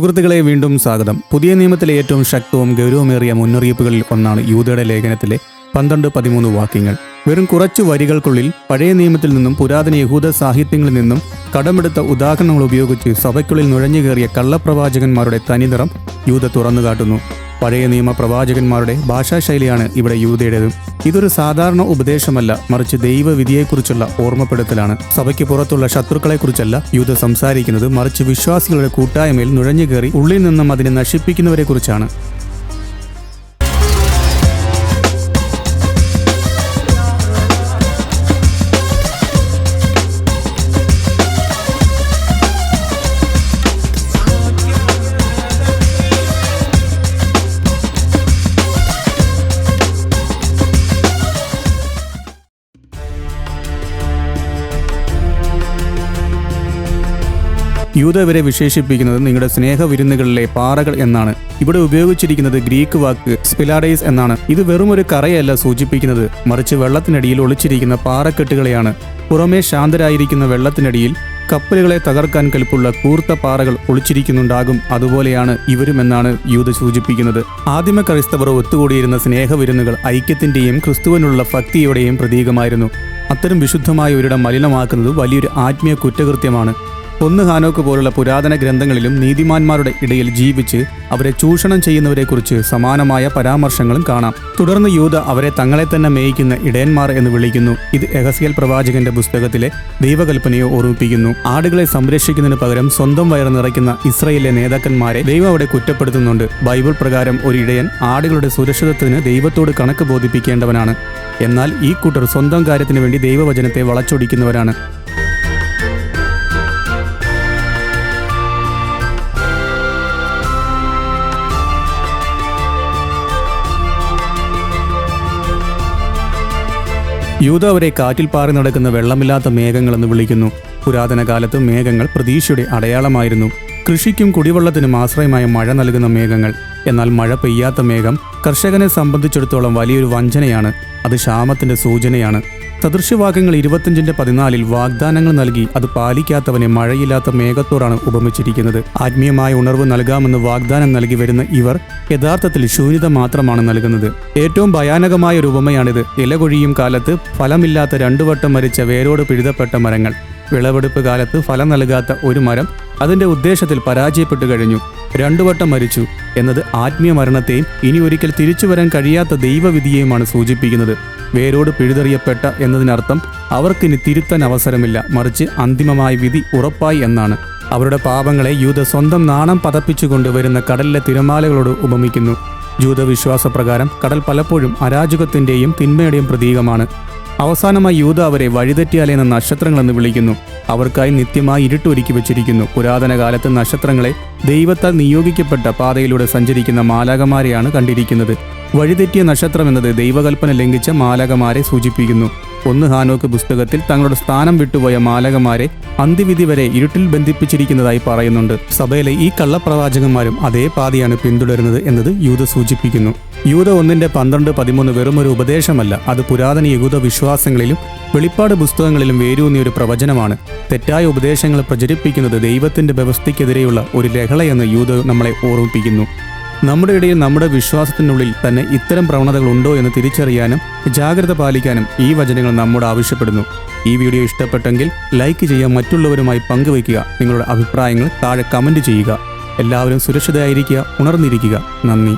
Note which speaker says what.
Speaker 1: സുഹൃത്തുക്കളെ വീണ്ടും സ്വാഗതം. പുതിയ നിയമത്തിലെ ഏറ്റവും ശക്തവും ഗൗരവമേറിയ മുന്നറിയിപ്പുകളിൽ ഒന്നാണ് യൂതയുടെ ലേഖനത്തിലെ പന്ത്രണ്ട് പതിമൂന്ന് വാക്യങ്ങൾ. വെറും കുറച്ചു വരികൾക്കുള്ളിൽ പഴയ നിയമത്തിൽ നിന്നും പുരാതന യഹൂദ സാഹിത്യങ്ങളിൽ നിന്നും കടമെടുത്ത ഉദാഹരണങ്ങൾ ഉപയോഗിച്ച് സഭയ്ക്കുള്ളിൽ നുഴഞ്ഞുകയറിയ കള്ളപ്രവാചകന്മാരുടെ തനിനിറം യൂത തുറന്നു കാട്ടുന്നു പഴയ നിയമ പ്രവാചകന്മാരുടെ ഭാഷാശൈലിയാണ് ഇവിടെ യൂതയുടേത് ഇതൊരു സാധാരണ ഉപദേശമല്ല മറിച്ച് ദൈവവിധിയെക്കുറിച്ചുള്ള ഓർമ്മപ്പെടുത്തലാണ്. സഭയ്ക്ക് പുറത്തുള്ള ശത്രുക്കളെക്കുറിച്ചല്ല യൂത സംസാരിക്കുന്നത് മറിച്ച് വിശ്വാസികളുടെ കൂട്ടായ്മയിൽ നുഴഞ്ഞുകയറി ഉള്ളിൽ നിന്നും അതിനെ നശിപ്പിക്കുന്നവരെക്കുറിച്ചാണ്. യൂത ഇവരെ വിശേഷിപ്പിക്കുന്നത് നിങ്ങളുടെ സ്നേഹ വിരുന്നുകളിലെ പാറകൾ എന്നാണ്. ഇവിടെ ഉപയോഗിച്ചിരിക്കുന്നത് ഗ്രീക്ക് വാക്ക് സ്പിലാഡൈസ് എന്നാണ്. ഇത് വെറും ഒരു കറയല്ല സൂചിപ്പിക്കുന്നത്. മറിച്ച് വെള്ളത്തിനടിയിൽ ഒളിച്ചിരിക്കുന്ന പാറക്കെട്ടുകളെയാണ്. പുറമേ ശാന്തരായിരിക്കുന്ന വെള്ളത്തിനടിയിൽ കപ്പലുകളെ തകർക്കാൻ കൽപ്പുള്ള കൂർത്ത പാറകൾ ഒളിച്ചിരിക്കുന്നുണ്ടാകും. അതുപോലെയാണ് ഇവരുമെന്നാണ് യൂത സൂചിപ്പിക്കുന്നത്. ആദിമ ക്രൈസ്തവർ ഒത്തുകൂടിയിരുന്ന സ്നേഹവിരുന്നുകൾ ഐക്യത്തിന്റെയും ക്രിസ്തുവിനുള്ള ഭക്തിയുടെയും പ്രതീകമായിരുന്നു. അത്തരം വിശുദ്ധമായ ഒരിടം മലിനമാക്കുന്നത് വലിയൊരു ആത്മീയ കുറ്റകൃത്യമാണ്. ഒന്ന് ഹാനോക്ക് പോലുള്ള പുരാതന ഗ്രന്ഥങ്ങളിലും നീതിമാന്മാരുടെ ഇടയിൽ ജീവിച്ച് അവരെ ചൂഷണം ചെയ്യുന്നവരെക്കുറിച്ച് സമാനമായ പരാമർശങ്ങളും കാണാം. തുടർന്ന് യൂത അവരെ തങ്ങളെ തന്നെ മേയിക്കുന്ന ഇടയന്മാർ എന്ന് വിളിക്കുന്നു. ഇത് എഹസിയൽ പ്രവാചകന്റെ പുസ്തകത്തിലെ ദൈവകൽപ്പനയെ ഓർമ്മിപ്പിക്കുന്നു. ആടുകളെ സംരക്ഷിക്കുന്നതിന് പകരം സ്വന്തം വയർ നിറയ്ക്കുന്ന ഇസ്രയേലിലെ നേതാക്കന്മാരെ ദൈവം അവിടെ കുറ്റപ്പെടുത്തുന്നുണ്ട്. ബൈബിൾ പ്രകാരം ഒരു ഇടയൻ ആടുകളുടെ സുരക്ഷിതത്വത്തിന് ദൈവത്തോട് കണക്ക് ബോധിപ്പിക്കേണ്ടവനാണ്. എന്നാൽ ഈ കൂട്ടർ സ്വന്തം കാര്യത്തിന് വേണ്ടി ദൈവവചനത്തെ വളച്ചൊടിക്കുന്നവരാണ്. യൂത അവരെ കാറ്റിൽ പാറി നടക്കുന്ന വെള്ളമില്ലാത്ത മേഘങ്ങളെന്ന് വിളിക്കുന്നു. പുരാതന കാലത്ത് മേഘങ്ങൾ പ്രതീക്ഷയുടെ അടയാളമായിരുന്നു. കൃഷിക്കും കുടിവെള്ളത്തിനും ആശ്രയമായ മഴ നൽകുന്ന മേഘങ്ങൾ. എന്നാൽ മഴ പെയ്യാത്ത മേഘം കർഷകനെ സംബന്ധിച്ചിടത്തോളം വലിയൊരു വഞ്ചനയാണ്. അത് ക്ഷാമത്തിന്റെ സൂചനയാണ്. സദൃശ്യവാക്യങ്ങൾ ഇരുപത്തിയഞ്ചിന്റെ പതിനാലിൽ വാഗ്ദാനങ്ങൾ നൽകി അത് പാലിക്കാത്തവനെ മഴയില്ലാത്ത മേഘത്തോടാണ് ഉപമിച്ചിരിക്കുന്നത്. ആത്മീയമായ ഉണർവ് നൽകാമെന്ന് വാഗ്ദാനം നൽകി വരുന്ന ഇവർ യഥാർത്ഥത്തിൽ ശൂന്യത മാത്രമാണ് നൽകുന്നത്. ഏറ്റവും ഭയാനകമായ ഒരു ഉപമയാണിത്. ഇലകൊഴിയും കാലത്ത് ഫലമില്ലാത്ത രണ്ടു വട്ടം മരിച്ച വേരോട് പിഴുതപ്പെട്ട മരങ്ങൾ. വിളവെടുപ്പ് കാലത്ത് ഫലം നൽകാത്ത ഒരു മരം അതിന്റെ ഉദ്ദേശത്തിൽ പരാജയപ്പെട്ടു കഴിഞ്ഞു. രണ്ടു വട്ടം മരിച്ചു എന്നത് ആത്മീയ മരണത്തെയും ഇനി ഒരിക്കൽ തിരിച്ചു വരാൻ കഴിയാത്ത ദൈവവിധിയെയുമാണ് സൂചിപ്പിക്കുന്നത്. വേരോട് പിഴുതെറിയപ്പെട്ട എന്നതിനർത്ഥം അവർക്കിനി തിരുത്താൻ അവസരമില്ല. മറിച്ച് അന്തിമമായ വിധി ഉറപ്പായി എന്നാണ്. അവരുടെ പാപങ്ങളെ യൂത സ്വന്തം നാണം പതപ്പിച്ചുകൊണ്ട് വരുന്ന കടലിലെ തിരമാലകളോട് ഉപമിക്കുന്നു. ജൂതവിശ്വാസപ്രകാരം കടൽ പലപ്പോഴും അരാജകത്തിന്റെയും തിന്മയുടെയും പ്രതീകമാണ്. അവസാനമായി യൂത അവരെ വഴിതെറ്റിയാലെന്ന നക്ഷത്രങ്ങളെന്ന് വിളിക്കുന്നു. അവർക്കായി നിത്യമായി ഇരുട്ടൊരുക്കി വെച്ചിരിക്കുന്നു. പുരാതന കാലത്ത് നക്ഷത്രങ്ങളെ ദൈവത്താൽ നിയോഗിക്കപ്പെട്ട പാതയിലൂടെ സഞ്ചരിക്കുന്ന മാലാകമാരെയാണ് കണ്ടിരിക്കുന്നത്. വഴിതെറ്റിയ നക്ഷത്രം എന്നത് ദൈവകൽപ്പന ലംഘിച്ച മാലകമാരെ സൂചിപ്പിക്കുന്നു. ഒന്ന് ഹാനോക്ക് പുസ്തകത്തിൽ തങ്ങളുടെ സ്ഥാനം വിട്ടുപോയ മാലകമാരെ അന്തിവിധി വരെ ഇരുട്ടിൽ ബന്ധിപ്പിച്ചിരിക്കുന്നതായി പറയുന്നുണ്ട്. സഭയിലെ ഈ കള്ളപ്രവാചകന്മാരും അതേ പാതയാണ് പിന്തുടരുന്നത് എന്നത് യൂത സൂചിപ്പിക്കുന്നു. യൂത ഒന്നിന്റെ പന്ത്രണ്ട് പതിമൂന്ന് വെറുമൊരു ഉപദേശമല്ല അത് പുരാതന യഹൂദ വിശ്വാസങ്ങളിലും വെളിപ്പാട് പുസ്തകങ്ങളിലും വേരൂന്നിയ ഒരു പ്രവചനമാണ്. തെറ്റായ ഉപദേശങ്ങൾ പ്രചരിപ്പിക്കുന്നത് ദൈവത്തിന്റെ വ്യവസ്ഥയ്ക്കെതിരെയുള്ള ഒരു ലഹളയെന്ന് യൂത നമ്മളെ ഓർമ്മിപ്പിക്കുന്നു. നമ്മുടെ ഇടയിൽ നമ്മുടെ വിശ്വാസത്തിനുള്ളിൽ തന്നെ ഇത്തരം പ്രവണതകൾ ഉണ്ടോ എന്ന് തിരിച്ചറിയാനും ജാഗ്രത പാലിക്കാനും ഈ വചനങ്ങൾ നമ്മോട് ആവശ്യപ്പെടുന്നു. ഈ വീഡിയോ ഇഷ്ടപ്പെട്ടെങ്കിൽ ലൈക്ക് ചെയ്യാൻ മറ്റുള്ളവരുമായി പങ്കുവയ്ക്കുക നിങ്ങളുടെ അഭിപ്രായങ്ങൾ താഴെ കമന്റ് ചെയ്യുക. എല്ലാവരും സുരക്ഷിതരായിരിക്കുക ഉണർന്നിരിക്കുക. നന്ദി.